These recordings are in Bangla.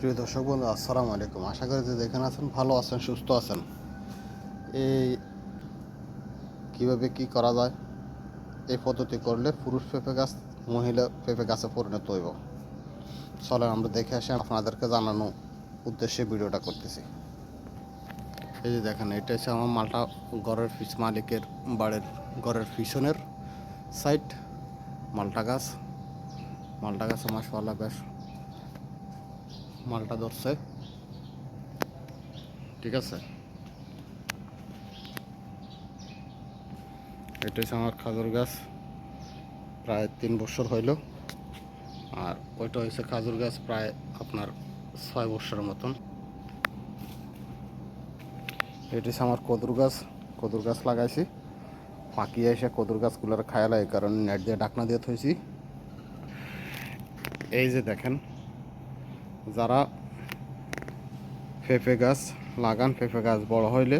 প্রিয় দর্শক বন্ধু, আসসালামু আলাইকুম। আশা করি যে যেখানে আছেন, ভালো আছেন, সুস্থ আছেন। এই কীভাবে কি করা যায়, এই পদ্ধতি করলে পুরুষ পেঁপে গাছ, মহিলা পেঁপে গাছে পরিণত হইব। চলেন আমরা দেখে আসি, আপনাদেরকে জানানো উদ্দেশ্যে ভিডিওটা করতেছি। এই যে দেখেন, এটা হচ্ছে আমার মালটা ঘরের পিছ মালিকের বাড়ির ঘরের পিছনের সাইড মালটা গাছ। মালটা গাছ মাসাল্লাহ বেশ মালটা ধরছে। ঠিক আছে? এটা হচ্ছে আমার খাজুর গাছ। প্রায় তিন বছর হইল। আর ওইটা হয়েছে খাজুর গাছ প্রায় আপনার ছয় বছরের মতন। এটা হচ্ছে আমার কদুর গাছ। কদুর গাছ লাগাইছি। পাখি এসে কদুর গাছগুলোর খায়ালা এই কারণে নেট দিয়ে ডাকনা দিয়ে থইছি। এই যে দেখেন যারা পেঁপে গাছ লাগান পেঁপে গাছ বড় হইলে,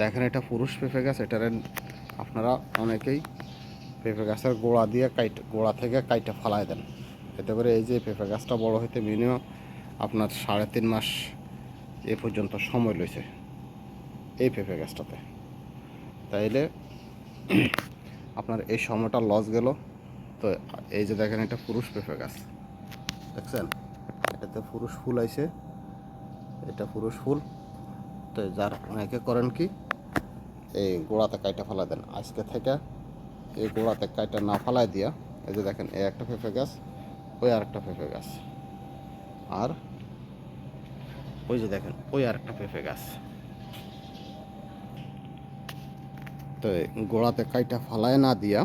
দেখেন এটা পুরুষ পেঁপে গাছ, এটার আপনারা অনেকেই পেঁপে গাছের গোড়া দিয়ে কাইট, গোড়া থেকে কাইটে ফালাই দেন। এতে করে এই যে পেঁপে গাছটা বড় হইতে মিনিমাম আপনার সাড়ে তিন মাস এ পর্যন্ত সময় লইছে এই পেঁপে গাছটাতে। তাইলে আপনার এই সময়টা লস গেল। তো এই যে দেখেন এটা পুরুষ পেঁপে গাছ। দেখছেন? এটাতে পুরুষ ফুল আইছে। এটা পুরুষ ফুল। তো যার অনেকে করেন কি, এই গোড়াতে কাইটা ফেলা দেন। আজকে থেকে এই গোড়াতে কাইটা না ফালাই দিয়া, এই যে দেখেন, এই একটা পেঁপে গাছ, ওই আর একটা পেঁপে গাছ। আর ওই যে দেখেন, ওই আর একটা পেঁপে গাছ। তো গোড়াতে কাইটা ফালায় না দিয়া,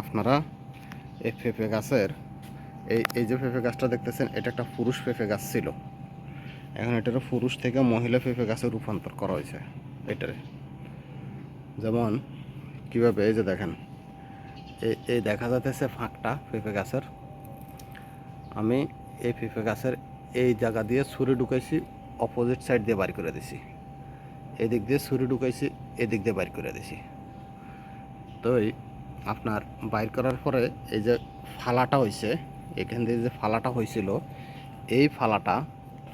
আপনারা এই পেঁপে গাছের এই এই যে পেঁপে গাছটা দেখতেছেন, এটা একটা পুরুষ পেঁপে গাছ ছিল। এখন এটার পুরুষ থেকে মহিলা পেঁপে গাছে রূপান্তর করা হয়েছে, এটারে। যেমন, কীভাবে, এই যে দেখেন, এই এই দেখা যাচ্ছে ফাঁকটা পেঁপে গাছের। আমি এই পেঁপে গাছের এই জায়গা দিয়ে ছুরি ঢুকাইছি অপোজিট সাইড দিয়ে বাড়ি করে দিছি। এদিক দিয়ে ছুরি ঢুকাইছি, এদিক দিয়ে বাইর করে দিছি। তো আপনার বাইর করার পরে এই যে ফালাটা হয়েছে এখান দিয়ে যে ফালাটা হয়েছিল, এই ফালাটা,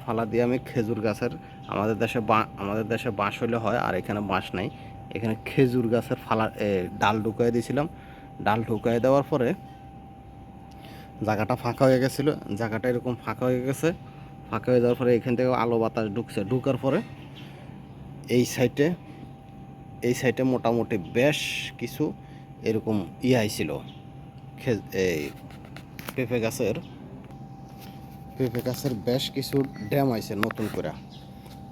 ফালা দিয়ে আমি খেজুর গাছের আমাদের দেশে আমাদের দেশে বাঁশ হইলে হয় আর এখানে বাঁশ নাই। এখানে খেজুর গাছের ফালা ডাল ঢুকাই দিয়েছিলাম। ডাল ঢুকাই দেওয়ার পরে জায়গাটা ফাঁকা হয়ে গেছিল। জায়গাটা এরকম ফাঁকা হয়ে গেছে। ফাঁকা হয়ে যাওয়ার পরে এখান থেকে আলো বাতাস ঢুকছে। ঢুকার পরে এই সাইডে এই সাইডে মোটামুটি বেশ কিছু এরকম ই আইছিল। এই পেঁপে গাছের পেঁপে গাছের বেশ কিছু ড্যাম আইছে নতুন করে।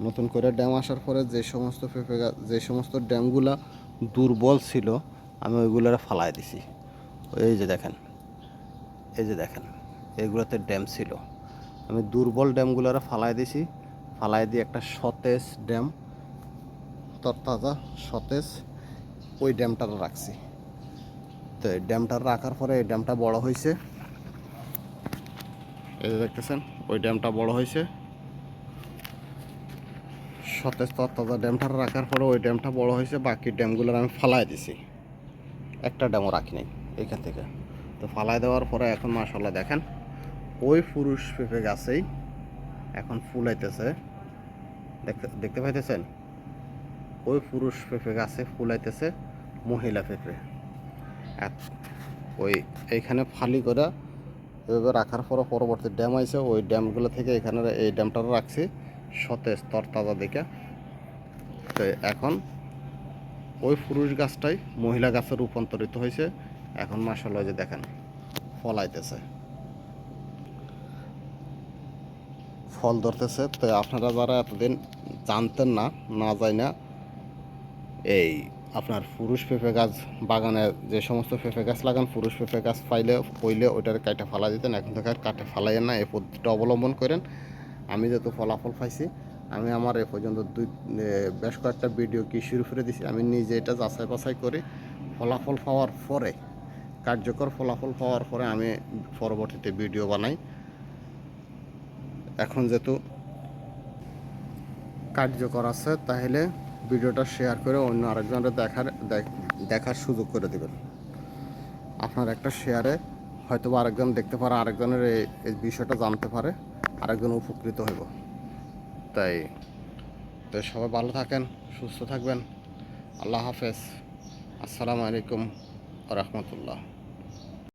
নতুন করে ড্যাম আসার পরে যে সমস্ত পেঁপে গাছ যে সমস্ত ড্যামগুলা দুর্বল ছিল, আমি ওইগুলোরে ফালাই দিছি। এই যে দেখেন, এই যে দেখেন, এগুলোতে ড্যাম ছিল। আমি দুর্বল ড্যামগুলোরে ফালাই দিছি, ফালাই দিয়ে একটা সতেজ ড্যাম, তরতাজা, সতেজ, ওই ড্যামটা রাখছি। তো এই ড্যামটা রাখার পরে এই ড্যামটা বড় হয়েছে এই যে দেখতেছেন, ওই ড্যামটা বড় হয়েছে। সতেজ তরতাজা ড্যামটা রাখার পরে ওই ড্যামটা বড় হয়েছে, বাকি ড্যামগুলোর আমি ফালাই দিছি। একটা ড্যামও রাখি নাই এখান থেকে। তো ফালাই দেওয়ার পরে এখন মাসাল্লাহ দেখেন, ওই পুরুষ পেঁপে গাছেই এখন ফুল আইতেছে দেখতে দেখতে পাইতেছেন? ওই পুরুষ পেঁপে গাছে ফুল আইতেছে মহিলা পেঁপে ওই এইখানে ফালি করে এভাবে রাখার পরে পরবর্তী ড্যাম আইছে, ওই ড্যামগুলো থেকে এখানে এই ড্যামটা রাখছি, সতেজ তরতাজা দেখে তো এখন ওই পুরুষ গাছটাই মহিলা গাছে রূপান্তরিত হয়েছে। এখন মাসাল্লাহ যে দেখেন ফল আইতেছে ফল ধরতেছে, তো আপনারা যারা এতদিন জানতেন না না যায় না এই আপনার পুরুষ পেঁপে গাছ বাগানে যে সমস্ত পেঁপে গাছ লাগান, পুরুষ পেঁপে গাছ পাইলে, পইলে ওইটার কাইটা ফালা দিতেন। এখন থেকে আর কাটে ফালাইয়েন না, এই পদ্ধতিটা অবলম্বন করেন। আমি যত ফলাফল পাইছি, আমি আমার এ পর্যন্ত দুই বেশ কয়েকটা ভিডিও কি শুরু করে দিছি, আমি নিজে এটা যাচাই বাছাই করি। ফলাফল পাওয়ার পরে, কার্যকর ফলাফল পাওয়ার পরে আমি পরবর্তীতে ভিডিও বানাই। এখন যেহেতু কার্যকর আছে, তাহলে ভিডিওটা শেয়ার করে অন্য আরেকজনের দেখার দেখার সুযোগ করে দেবেন। আপনার একটা শেয়ারে হয়তো আরেকজন দেখতে পারে, আরেকজনের এই এই বিষয়টা জানতে পারে, আরেকজন উপকৃত হইব। তাই তো সবাই ভালো থাকেন, সুস্থ থাকবেন। আল্লাহ হাফেজ। আসসালামু আলাইকুম রহমতুল্লাহ।